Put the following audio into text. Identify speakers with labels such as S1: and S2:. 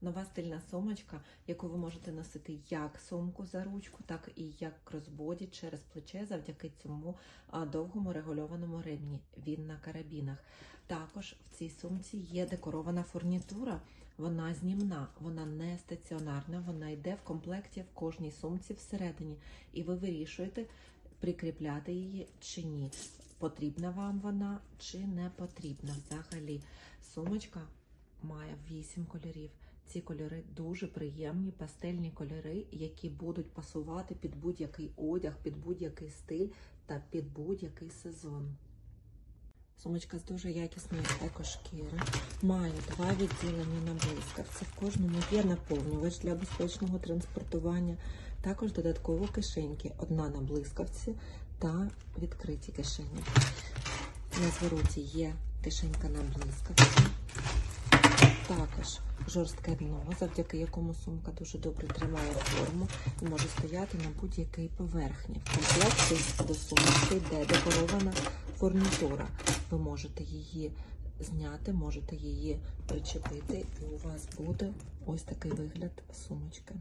S1: Нова стильна сумочка, яку ви можете носити як сумку за ручку, так і як кросбоді через плече завдяки цьому довгому регульованому ремні. Він на карабінах. Також в цій сумці є декорована фурнітура. Вона знімна, вона не стаціонарна, вона йде в комплекті в кожній сумці всередині, і ви вирішуєте, прикріпляти її чи ні. Потрібна вам вона чи не потрібна взагалі. Сумочка має 8 кольорів. Ці кольори дуже приємні, пастельні кольори, які будуть пасувати під будь-який одяг, під будь-який стиль та під будь-який сезон. Сумочка з дуже якісної екошкіри. Має два відділення на блискавці. В кожному є наповнювач для безпечного транспортування. Також додатково кишеньки. Одна на блискавці та відкриті кишені. На звороті є кишенька на блискавці. Також жорстке дно, завдяки якому сумка дуже добре тримає форму і може стояти на будь-якій поверхні. В комплекті до сумочки йде декорована фурнітура. Ви можете її зняти, можете її причепити, і у вас буде ось такий вигляд сумочки.